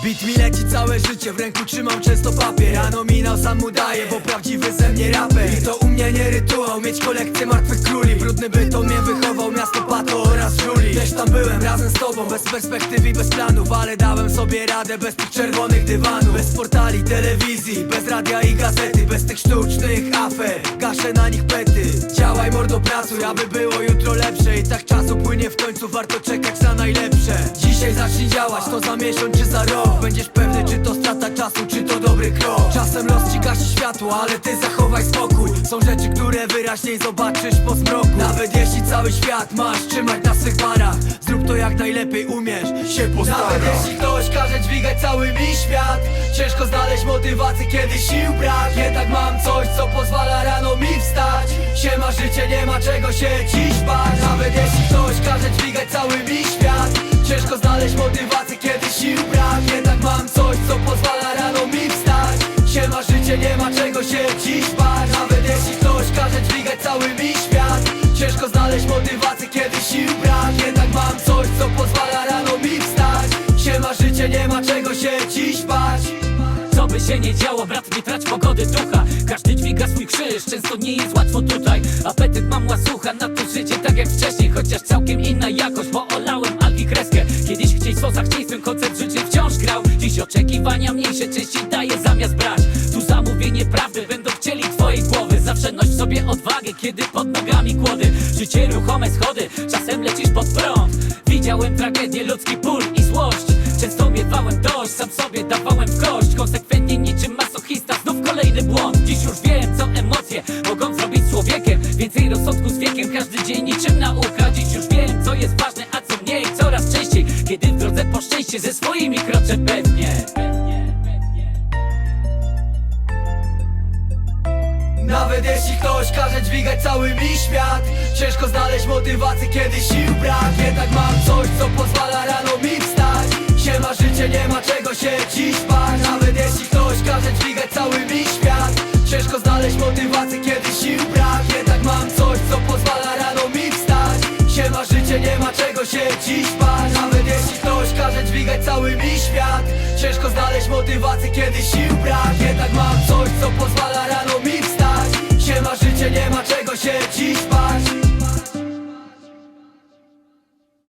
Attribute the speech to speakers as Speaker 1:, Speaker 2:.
Speaker 1: Bit mi leci całe życie, w ręku trzymam często papier. A nominał sam mu daje, bo prawdziwy ze mnie raper. I to u mnie nie rytuał, mieć kolekcję martwych króli. Brudny byt to mnie wychował, miasto Pato oraz Żuli. Też tam byłem razem z tobą, bez perspektyw i bez planów Ale dałem sobie radę bez tych czerwonych dywanów. Bez portali, telewizji, bez radia i gazety Bez tych sztucznych afer, gaszę na nich pety. Działaj mordo pracuj, aby było jutro lepsze. I tak czasu płynie w końcu, warto czekać na najlepsze zacznij działać, to za miesiąc czy za rok. Będziesz pewny, czy to strata czasu, czy to dobry krok. Czasem los ci gasi światło, ale ty zachowaj spokój. Są rzeczy, które wyraźniej zobaczysz po zmroku. Nawet jeśli cały świat masz trzymać na swych barach Zrób to jak najlepiej umiesz, się postarasz Nawet jeśli ktoś każe dźwigać cały mi świat Ciężko znaleźć motywację, kiedy sił brak. Jednak mam coś, co pozwala rano mi wstać. Siema życie, nie ma czego się dziś bać. Nawet jeśli ktoś każe dźwigać cały mi świat Ciężko znaleźć motywację, kiedy sił brak. Jednak mam coś, co pozwala rano mi wstać. Siema życie, nie ma czego się dziś bać. Nawet jeśli ktoś każe dźwigać cały mi świat. Ciężko znaleźć motywację, kiedy sił brak. Jednak mam coś, co pozwala rano mi wstać. Siema życie, nie ma czego się dziś bać.
Speaker 2: Co by się nie działo, brat, nie trać pogody ducha. Każdy dźwiga swój krzyż, często nie jest łatwo tutaj. Apetyt mam łasucha na to życie tak jak wcześniej Chociaż całkiem inna oczekiwania mniejsze częściej daje zamiast brać. Tu zamówienie prawdy będą chcieli twojej głowy. Zawsze noś sobie odwagę, kiedy pod nogami kłody. Życie ruchome schody, czasem lecisz pod prąd. Widziałem tragedię, ludzki ból i złość. Często miewałem dość, sam sobie dawałem w kość. Konsekwentnie niczym masochista, znów kolejny błąd. Dziś już wiem, co emocje mogą zrobić człowiekiem. Więcej rozsądku z wiekiem, każdy dzień niczym nauka. Dziś już wiem, co jest ważne, a co mniej. Coraz częściej, kiedy w drodze po szczęście Ze swoimi kroczę pewnie
Speaker 1: Nawet jeśli ktoś każe dźwigać cały mi świat Ciężko znaleźć motywację, kiedy sił brak. Jednak mam coś, co pozwala rano mi wstać. Siema życie, nie ma czego się dziś bać. Nawet jeśli ktoś każe dźwigać cały mi świat Ciężko znaleźć motywację, kiedy sił brak. Jednak mam coś, co pozwala rano mi wstać. Siema życie, nie ma czego się dziś bać. Nawet jeśli ktoś każe dźwigać cały mi świat Ciężko znaleźć motywację, kiedy sił brak. Jednak mam coś, co pozwala rano mi wstać Siema życie, nie ma czego się dziś bać